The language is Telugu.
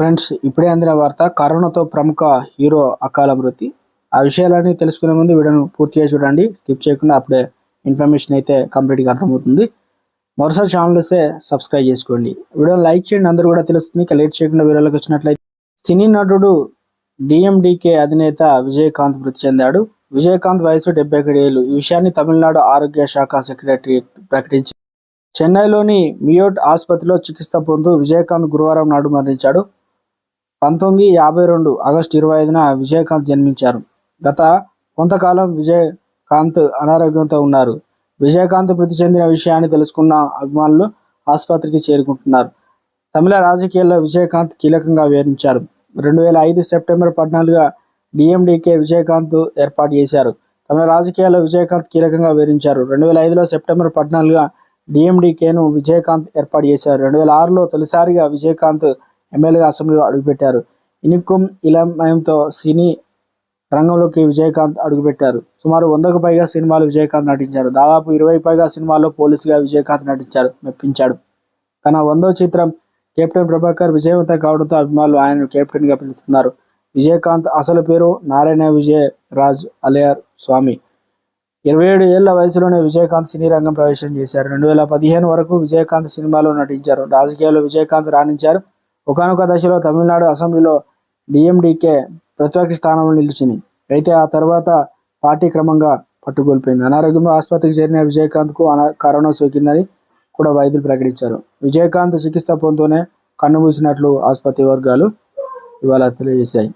ఫ్రెండ్స్ ఇప్పుడే అందిన వార్త కరోనాతో ప్రముఖ హీరో అకాల మృతి. ఆ విషయాలన్నీ తెలుసుకునే ముందు వీడియోను పూర్తిగా చూడండి. స్కిప్ చేయకుండా అప్పుడే ఇన్ఫర్మేషన్ అయితే కంప్లీట్గా అర్థమవుతుంది. మరోసారి ఛానల్ వస్తే సబ్స్క్రైబ్ చేసుకోండి. వీడియోని లైక్ చేయండి. అందరూ కూడా తెలుస్తుంది. ఇక లేట్ చేయకుండా వీడియోలోకి వచ్చినట్లయితే సినీ నటుడు డిఎండికే అధినేత విజయకాంత్ మృతి చెందాడు. విజయకాంత్ వయసు డెబ్బై ఒకటి ఏళ్ళు. ఈ విషయాన్ని తమిళనాడు ఆరోగ్య శాఖ సెక్రటరీ ప్రకటించి చెన్నైలోని మియోట్ ఆసుపత్రిలో చికిత్స పొందుతూ విజయకాంత్ గురువారం నాడు మరణించాడు. పంతొమ్మిది యాభై రెండు ఆగస్టు ఇరవై ఐదున విజయకాంత్ జన్మించారు. గత కొంతకాలం విజయకాంత్ అనారోగ్యంతో ఉన్నారు. విజయకాంత్ మృతి చెందిన విషయాన్ని తెలుసుకున్న అభిమానులు ఆసుపత్రికి చేరుకుంటున్నారు. తమిళ రాజకీయాల్లో విజయకాంత్ కీలకంగా వివరించారు రెండు వేల ఐదు సెప్టెంబర్ పద్నాలుగుగా డిఎండికే విజయకాంత్ ఏర్పాటు చేశారు. తమిళ రాజకీయాల్లో విజయకాంత్ కీలకంగా వివరించారు రెండు వేల ఐదులో సెప్టెంబర్ పద్నాలుగుగా డిఎండికేను విజయకాంత్ ఏర్పాటు చేశారు. రెండు వేల ఆరులో తొలిసారిగా విజయకాంత్ ఎమ్మెల్యేగా అసెంబ్లీలో అడుగుపెట్టారు. ఇనికుం ఇలమయంతో సినీ రంగంలోకి విజయకాంత్ అడుగుపెట్టారు. సుమారు వందకు పైగా సినిమాలు విజయకాంత్ నటించారు. దాదాపు ఇరవై పైగా సినిమాల్లో పోలీసుగా విజయకాంత్ నటించారు మెప్పించాడు. తన వందో చిత్రం కెప్టెన్ ప్రభాకర్ విజయవంతం కావడంతో అభిమానులు ఆయనను కెప్టెన్గా పిలుస్తున్నారు. విజయకాంత్ అసలు పేరు నారాయణ విజయ్ రాజ్ అలయార్ స్వామి. ఇరవై ఏడు ఏళ్ళ వయసులోనే విజయకాంత్ సినీ రంగం ప్రవేశం చేశారు. రెండు వేల పదిహేను వరకు విజయకాంత్ సినిమాలో నటించారు. రాజకీయాల్లో విజయకాంత్ రాణించారు. ఒకనొక దశలో తమిళనాడు అసెంబ్లీలో డిఎండికే ప్రతిపక్ష స్థానంలో నిలిచింది. అయితే ఆ తర్వాత పార్టీ క్రమంగా పట్టుకోల్పోయింది. అనారోగ్యంతో ఆసుపత్రికి చేరిన విజయకాంత్కు అనా కరోనా సోకిందని కూడా వైద్యులు ప్రకటించారు. విజయకాంత్ చికిత్స పొందుతూనే కన్నుమూసినట్లు ఆసుపత్రి వర్గాలు ఇవాళ తెలియజేశాయి.